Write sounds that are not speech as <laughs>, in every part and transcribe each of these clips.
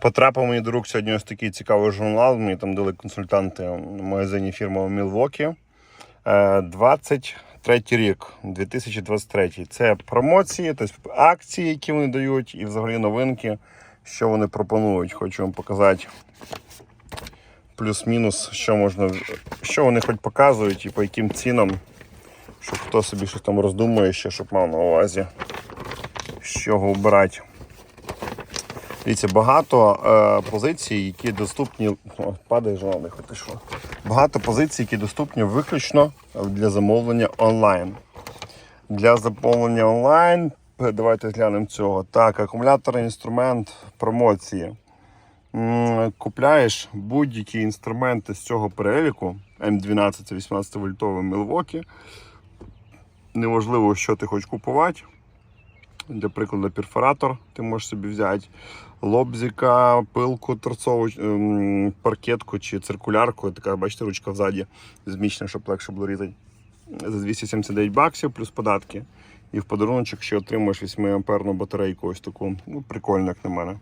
Потрапив мені до рук сьогодні ось такий цікавий журнал. Мені там дали консультанти в магазині фірми Мілвокі. 23 рік, 2023. Це промоції, тобто акції, які вони дають, і взагалі новинки, що вони пропонують. Хочу вам показати плюс-мінус, що можна, що вони хоч показують і по яким цінам, щоб хто собі щось там роздумує, ще щоб мав на увазі, з чого обирати. Дивіться, багато е, позицій, які доступні. О, падає журнал, хоч що. Багато позицій, які доступні виключно для замовлення онлайн. Для замовлення онлайн. Давайте глянемо цього. Так, акумуляторний інструмент промоції. Купляєш будь-які інструменти з цього переліку. М12 це 18 вольтовий Milwaukee. Неважливо, що ти хочеш купувати. Для прикладу, перфоратор ти можеш собі взяти лобзика, пилку, торцову, е, паркетку чи циркулярку. Така, бачите, ручка взаді Змічна, щоб легше було різати. За 279 баксів плюс податки. І в подарунок ще отримуєш 8-амперну батарейку. Ось таку. Ну, Прикольно, як на мене.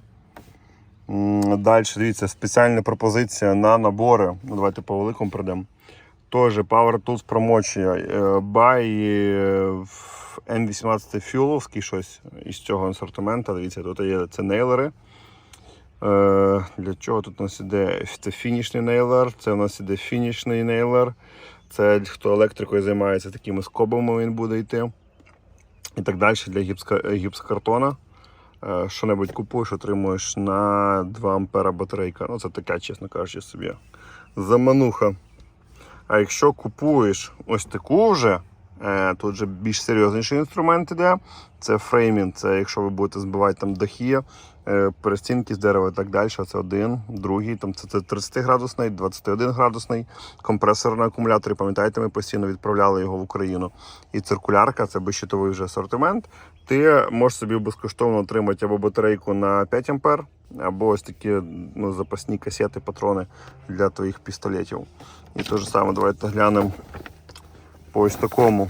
Далі, дивіться, спеціальна пропозиція на набори. Ну, Давайте по великому прийдемо. Теж Power Tools промочує. Е, Бай. Е, N18 фюловський щось із цього асортимента. Дивіться, тут є це нейлери. Е, для чого тут у нас іде це фінішний нейлер, це у нас іде фінішний нейлер. Це хто електрикою займається такими скобами, він буде йти. І так далі для гіпсокартона. Е, Що небудь купуєш, отримуєш на 2 А батарейка. Ну це така, чесно кажучи, собі. Замануха. А якщо купуєш ось таку вже тут вже більш серйозніший інструмент іде. Це фреймінг, це якщо ви будете збивати там дахи, е, перестінки з дерева і так далі. Це один, другий, там це, це 30 градусний, 21 градусний компресор на акумуляторі. Пам'ятаєте, ми постійно відправляли його в Україну. І циркулярка це безщитовий вже асортимент. Ти можеш собі безкоштовно отримати або батарейку на 5 ампер, або ось такі ну, запасні касети, патрони для твоїх пістолетів. І те ж саме, давайте глянемо по ось такому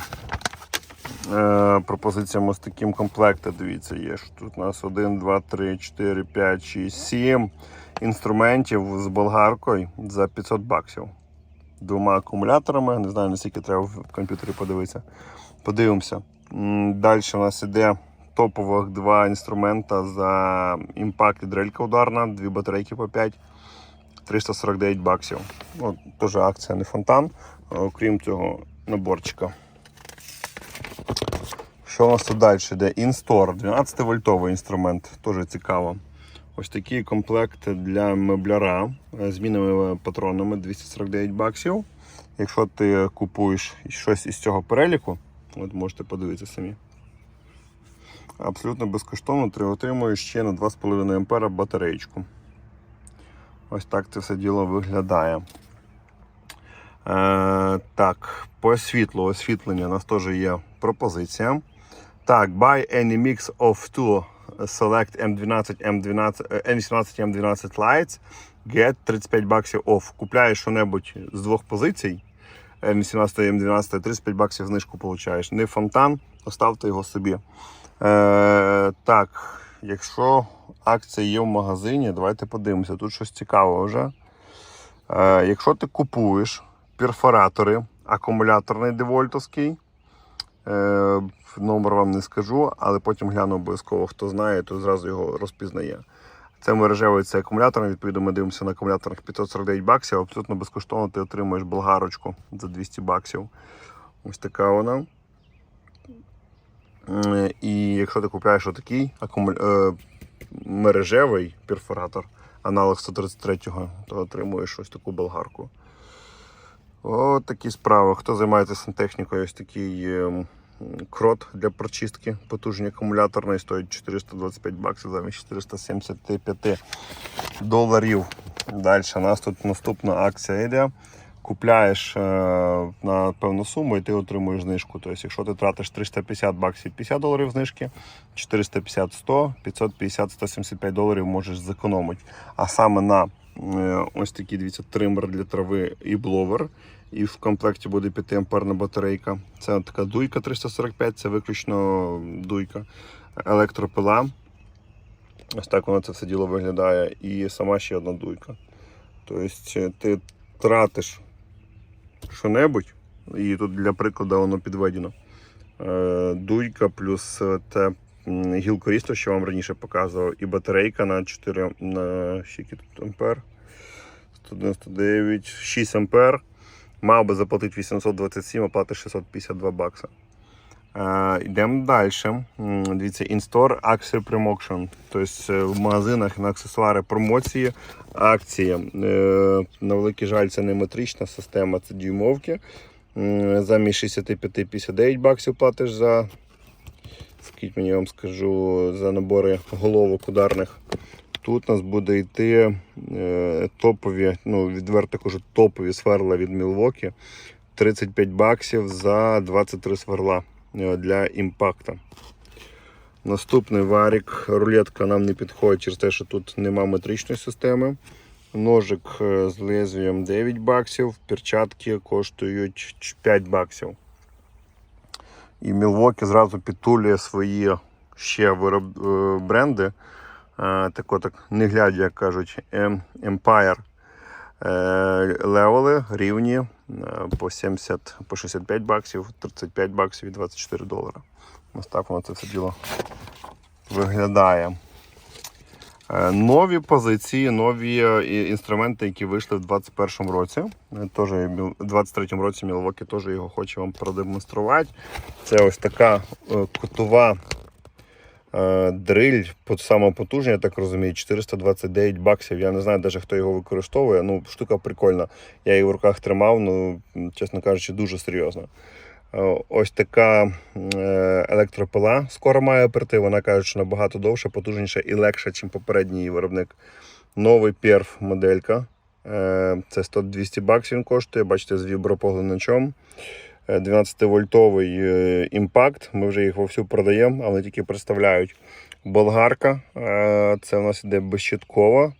е, пропозиціям ось таким комплекти. Дивіться, є що тут у нас 1, 2, 3, 4, 5, 6, 7 інструментів з болгаркою за 500 баксів. Двома акумуляторами. Не знаю, наскільки треба в комп'ютері подивитися. Подивимося. Далі у нас іде топових два інструмента за імпакт і дрелька ударна, дві батарейки по 5. 349 баксів. Ну, Теж акція не фонтан, окрім цього наборчика. Що у нас тут далі йде? Інстор, 12 вольтовий інструмент, теж цікаво. Ось такий комплект для мебляра з мінними патронами 249 баксів. Якщо ти купуєш щось із цього переліку, от можете подивитися самі. Абсолютно безкоштовно ти отримуєш ще на 2,5 ампера батареєчку. Ось так це все діло виглядає. Е, так, по світлу, освітлення у нас теж є пропозиція. Так, buy any mix of two select M12, M12, е, N18, M12 lights, get 35 баксів off. Купляєш що-небудь з двох позицій. M18 M12, 35 баксів знижку получаєш. Не фонтан, оставте його собі. Е, так, якщо акція є в магазині, давайте подивимося. Тут щось цікаве вже. Е, якщо ти купуєш перфоратори, акумуляторний девольтовський, е, номер вам не скажу, але потім гляну обов'язково, хто знає, то зразу його розпізнає. Це мережевий це акумуляторний, відповідно, ми дивимося на акумуляторах 549 баксів, абсолютно безкоштовно ти отримуєш болгарочку за 200 баксів. Ось така вона. І якщо ти купляєш отакий акуму... е, мережевий перфоратор, аналог 133-го, то отримуєш ось таку болгарку. От такі справи. Хто займається сантехнікою, ось такий е, крот для прочистки потужний акумуляторний стоїть 425 баксів замість 475 доларів. Далі нас тут наступна акція йде. Купляєш е, на певну суму і ти отримуєш знижку. Тобто, якщо ти тратиш 350 баксів 50 доларів знижки, 450 100, 550 175 доларів можеш зекономити. А саме на е, ось такий дивіться, тример для трави і бловер. І в комплекті буде 5 амперна батарейка. Це така дуйка 345, це виключно дуйка. Електропила. Ось так воно це все діло виглядає. І сама ще одна дуйка. Тобто е, ти тратиш що-небудь, і тут для прикладу воно підведено. Е, Дуйка плюс те гілкорісто, що вам раніше показував, і батарейка на 4 на скільки тут ампер. 199, 6 ампер. Мав би заплатити 827, а платить 652 бакса. Е, йдемо далі. Дивіться, In-Store Axel Promotion. Тобто е, в магазинах на аксесуари промоції, акції. Е, на великий жаль, це не метрична система, це дюймовки. М, Замість 65-59 баксів платиш за. Скільки мені вам скажу, за набори головок ударних. Тут у нас буде йти е, топові, ну відверто кажу, топові сверла від Milwaukee. 35 баксів за 23 сверла е, для імпакта. Наступний варік. Рулетка нам не підходить через те, що тут нема метричної системи. Ножик е, з лезвієм 9 баксів, перчатки коштують 5 баксів. І Milwaukee зразу підтулює свої ще вироб... бренди. Е, Так не глядя, як кажуть, Empire е, левели рівні е, по 70, по 65 баксів, 35 баксів і 24 долара. Ось так воно це все діло виглядає. Е, Нові позиції, нові інструменти, які вийшли в 2021 році. Теж Міл- в 23 році Мілвокі теж його хоче вам продемонструвати. Це ось така кутова дриль, по- сама потужна, я так розумію, 429 баксів. Я не знаю навіть хто його використовує. Ну, штука прикольна. Я її в руках тримав, ну, чесно кажучи, дуже серйозно. Е, Ось така е, електропила скоро має прийти. Вона каже, що набагато довше, потужніша і легша, ніж попередній виробник. Новий перф моделька. Е, Це 100-200 баксів він коштує. Бачите, з вібропоглиначом. 12-вольтовий е, імпакт. Ми вже їх вовсю продаємо, але тільки представляють. Болгарка. е, Це у нас іде безщиткова.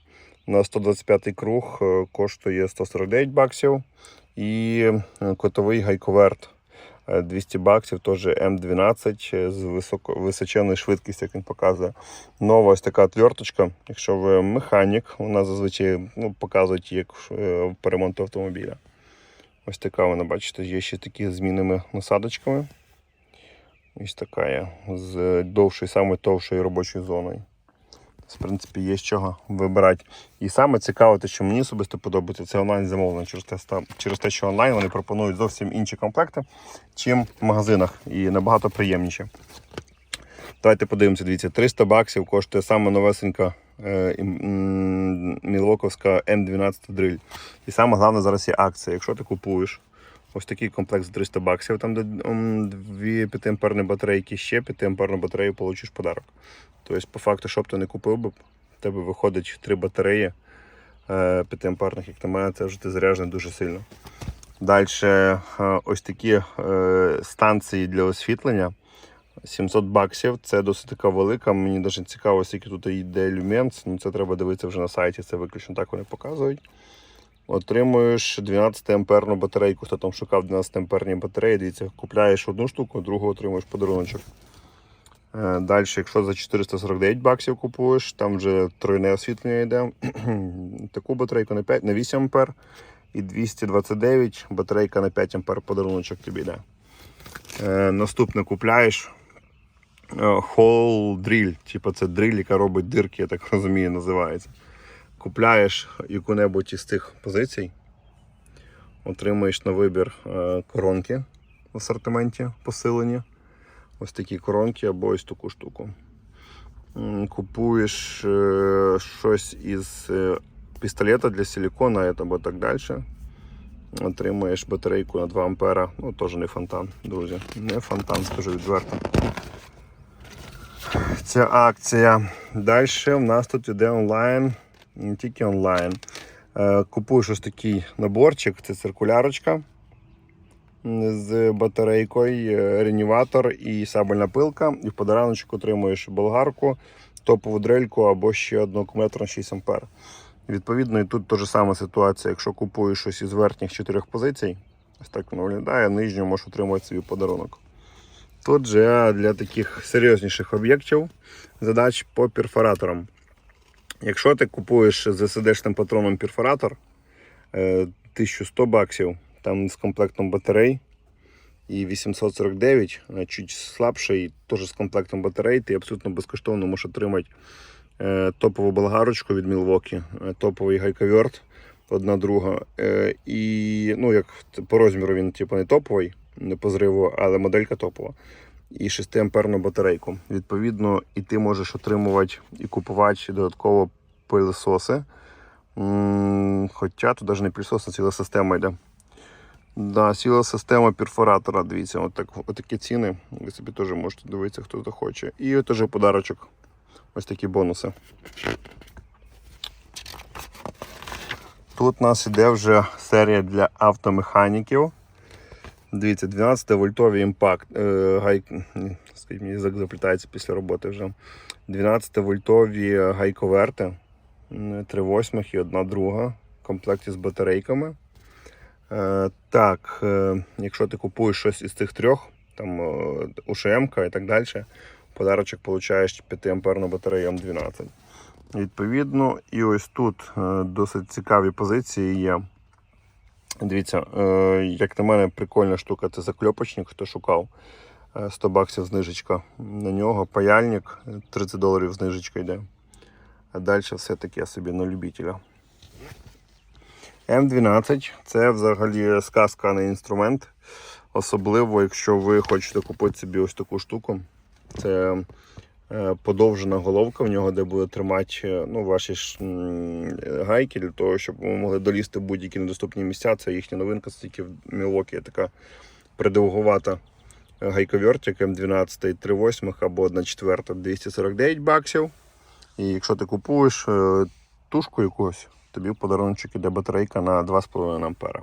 На 125 круг е, коштує 149 баксів. І котовий гайковерт. Е, 200 баксів, теж М12 з високо, височеною швидкістю, як він показує. Нова ось така отверточка. Якщо ви механік, вона зазвичай ну, показують як по ремонту автомобіля. Ось така вона, бачите, є ще такі з змінними насадочками. Ось така є з довшою, саме товшою робочою зоною. В принципі, є з чого вибирати. І саме цікаве, те, що мені особисто подобається, це онлайн замовлення через через те, що онлайн вони пропонують зовсім інші комплекти, чим в магазинах, і набагато приємніше. Давайте подивимося, дивіться, 300 баксів коштує саме новесенька мілвоковська М12 дриль. І саме головне зараз є акція. Якщо ти купуєш ось такий комплект за 300 баксів, там дві 5 амперні батарейки, ще 5 амперну батарею получиш подарок. Тобто, по факту, що б ти не купив би, в тебе виходить три батареї 5 амперних, як на мене, це вже ти заряджений дуже сильно. Далі ось такі е, станції для освітлення. 700 баксів, це досить така велика. Мені навіть цікаво, скільки тут йде люменс. Ну, це треба дивитися вже на сайті, це виключно так вони показують. Отримуєш 12 амперну батарейку. Хто там шукав 12 амперні батареї, дивіться, купляєш одну штуку, другу отримуєш подаруночок. Е, Далі, якщо за 449 баксів купуєш, там вже тройне освітлення йде. <clears throat> Таку батарейку на 5, на 8 ампер і 229 батарейка на 5 ампер подаруночок тобі йде. Е, Наступне купляєш Hole Drill, типу це дриль, яка робить дирки, я так розумію, називається. Купляєш яку-небудь із цих позицій, отримуєш на вибір е, коронки в асортименті посилені. Ось такі коронки або ось таку штуку. Купуєш е, щось із е, пістолета для силікона або так далі. Отримуєш батарейку на 2 ампера. Ну, теж не фонтан, друзі. Не фонтан, скажу відверто. Ця акція. Далі в нас тут іде онлайн, не тільки онлайн. Е, Купуєш ось такий наборчик, це циркулярочка з батарейкою, е, реніватор і сабельна пилка. І в подарунок отримуєш болгарку, топову дрельку або ще одну акумулятор на 6 ампер. Відповідно, і тут та ж сама ситуація. Якщо купуєш щось із верхніх чотирьох позицій, ось так воно виглядає, нижню можеш отримати собі подарунок. Тут же для таких серйозніших об'єктів задач по перфораторам. Якщо ти купуєш з SSD-шним патроном перфоратор е, 1100 баксів, там з комплектом батарей і 849, е, чуть слабший, теж з комплектом батарей, ти абсолютно безкоштовно можеш отримати е, топову болгарочку від Milwaukee, е, топовий гайковерт, одна друга. Е, і ну, як по розміру він типу, не топовий, по зриву, але моделька топова. І 6 амперну батарейку. Відповідно, і ти можеш отримувати і купувати додатково пилососи. Хоча тут навіть не пилосос, а ціла система йде. Да, ціла система перфоратора. Дивіться, отак, отакі ціни. Ви собі теж можете дивитися, хто захоче. І теж подарочок. Ось такі бонуси. Тут у нас іде вже серія для автомеханіків. Дивіться, 12 вольтовий імпакт. Е, гай... Скажіть, мені заплітається після роботи вже. 12 вольтові гайковерти. 3 восьмих і одна друга. В комплекті з батарейками. Е, так, якщо ти купуєш щось із цих трьох, там е, УШМ і так далі, подарочок получаєш 5 амперну батарею М12. Відповідно, і ось тут е, досить цікаві позиції є. Дивіться, е, як на мене, прикольна штука, це закльопочник, хто шукав. Е, 100 баксів знижечка на нього, паяльник, 30 доларів знижечка йде. А далі все таке собі на любителя. М12 це взагалі сказка, а не інструмент. Особливо, якщо ви хочете купити собі ось таку штуку. Це е, подовжена головка в нього, де буде тримати е, ну, ваші ж, гайки для того, щоб ви могли долізти будь-які недоступні місця. Це їхня новинка, це тільки в Milwaukee така придовгувата гайковертик М12 3 восьмих або 1 четверта 249 баксів. І якщо ти купуєш е, тушку якусь, тобі в подарунок іде батарейка на 2,5 ампера.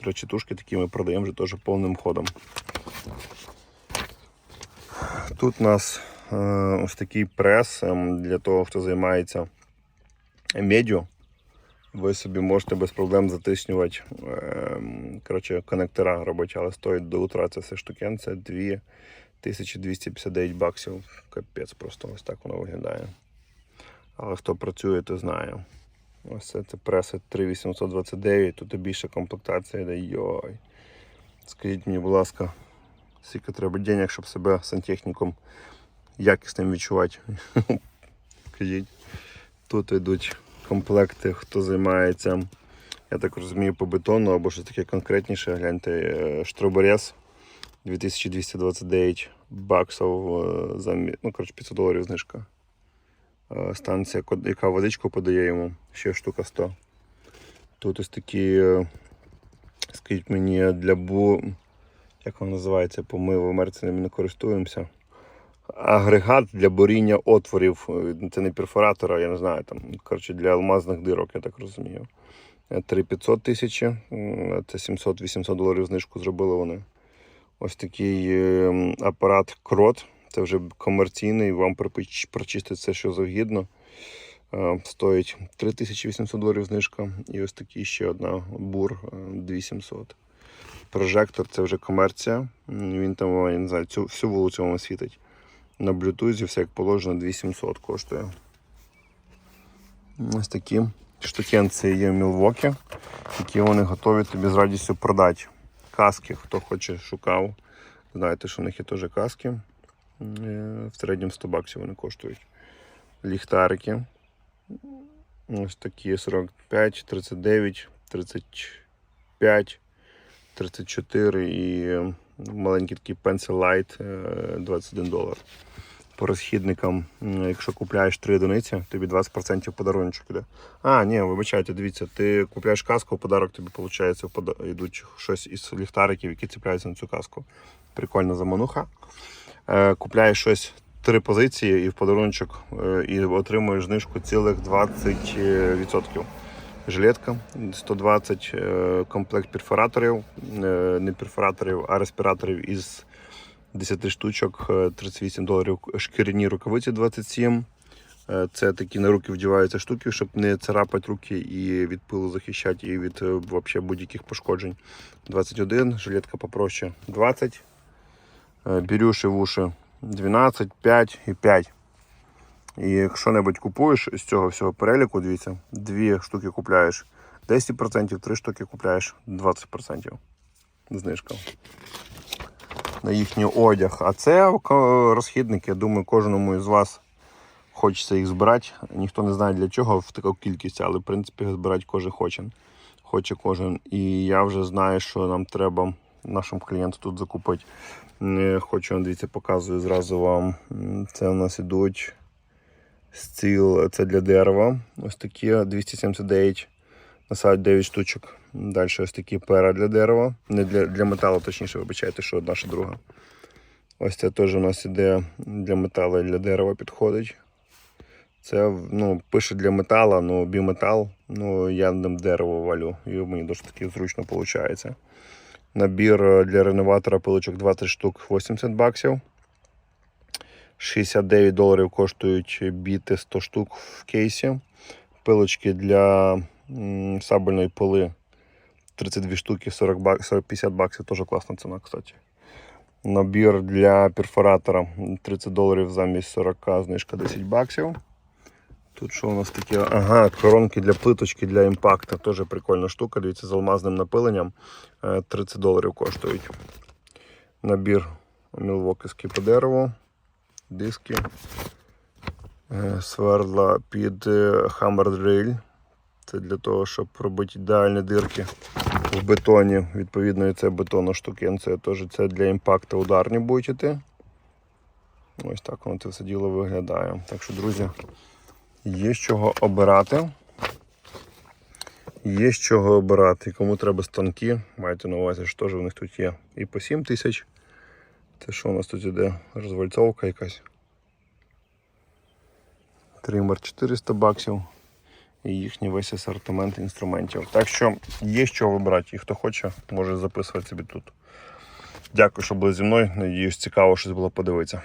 До речі, тушки такі ми продаємо вже теж повним ходом. Тут у нас е, ось такий прес ем, для того, хто займається медіо. Ви собі можете без проблем затиснювати ем, коротше, коннектора робити, але стоїть до утра це все штукен, це 2259 баксів. Капець, просто ось так воно виглядає. Але хто працює, то знає. Ось це, це преси 3829, тут і більше комплектація йде. Йой. Скажіть мені, будь ласка, скільки треба денег, щоб себе сантехніком якісним відчувати. <laughs> Тут йдуть комплекти, хто займається, я так розумію, по бетону або щось таке конкретніше. Гляньте, е, штроборез 2229 баксів е, за ну, коротше, 500 доларів знижка. Е, Станція, яка водичку подає йому, ще штука 100. Тут ось такі, скажіть мені, для бу. Як воно називається? Помив в Америці ними не користуємося. Агрегат для буріння отворів. Е, Це не перфоратора, я не знаю, там, коротше, для алмазних дирок, я так розумію. Е, 3500 тисячі, це 700-800 доларів знижку зробили вони. Ось такий е, апарат крот. Це вже комерційний, вам прочистить все, що завгідно. Е, Стоїть 3800 доларів знижка. І ось такий ще одна бур е, 2700. Прожектор це вже комерція. Він там, я не знаю, всю вулицю вам світить. На блютузі все як положено 2700 коштує. Ось такі штукенці є в Мілвокі, які вони готові тобі з радістю продати. Каски, хто хоче, шукав. Знаєте, що в них є теж каски. Е, В середньому 100 баксів вони коштують. Ліхтарики. Ось такі 45, 39, 35, 34 і маленький такий Pencil Light е, 21 долар. По розхідникам, якщо купляєш 3 одиниці, тобі 20% подарунок іде. А, ні, вибачайте, дивіться, ти купляєш каску, в подарок тобі виходить, йдуть щось із ліхтариків, які цепляються на цю каску. Прикольна замануха. Е, купляєш щось три позиції і в подарунок е, і отримуєш знижку цілих 20%. Жилетка 120, е, комплект перфораторів, е, не перфораторів, а респіраторів із 10 штучок, е, 38 доларів. Шкіряні рукавиці 27. Е, Це такі на руки вдіваються штуки, щоб не царапати руки і від пилу захищати, і від е, будь-яких пошкоджень. 21, жилетка попроще 20. Е, Бірюші в уші 12, 5 і 5. І якщо небудь купуєш з цього всього переліку, дивіться, дві штуки купляєш 10%, три штуки купляєш 20%. Знижка. На їхній одяг. А це розхідники. Я думаю, кожному із вас хочеться їх збирати. Ніхто не знає для чого в таку кількість, але в принципі збирати кожен хоче. Хоче кожен. І я вже знаю, що нам треба нашим клієнтам тут закупити. Е, Хочу, дивіться, показую зразу вам. Це у нас ідуть стіл, це для дерева. Ось такі 279 на сайт 9 штучок. Далі ось такі пера для дерева. Не для, для металу, точніше, вибачайте, що наша друга. Ось це теж у нас іде для металу і для дерева підходить. Це ну, пише для металу, ну біметал. Ну, я ним дерево валю, і мені досить таки зручно виходить. Набір е, для реноватора пилочок 20 штук 80 баксів. 69 доларів коштують біти 100 штук в кейсі. Пилочки для сабельної пили 32 штуки 40 бак, 40, 50 баксів, теж класна ціна, кстати. Набір для перфоратора 30 доларів замість 40, знижка 10 баксів. Тут що у нас таке? Ага, коронки для плиточки для імпакта. Теж прикольна штука. Дивіться, з алмазним напиленням. Е, 30 доларів коштують. Набір мілвокиський по дереву, диски, е, свердла під е, Hammer Drill. Це для того, щоб робити ідеальні дирки в бетоні. Відповідно, і це бетонна штукенція. Теж це для імпакта ударні будуть іти. Ось так воно це все діло виглядає. Так що, друзі, є з чого обирати. Є з чого обирати. Кому треба станки, майте на увазі, що теж у них тут є і по 7 тисяч. Це що у нас тут іде? Розвальцовка якась. Тример 400 баксів. І їхній весь асортимент інструментів. Так що є що вибрати. І хто хоче, може записувати собі тут. Дякую, що були зі мною. Надіюсь, цікаво щось було подивитися.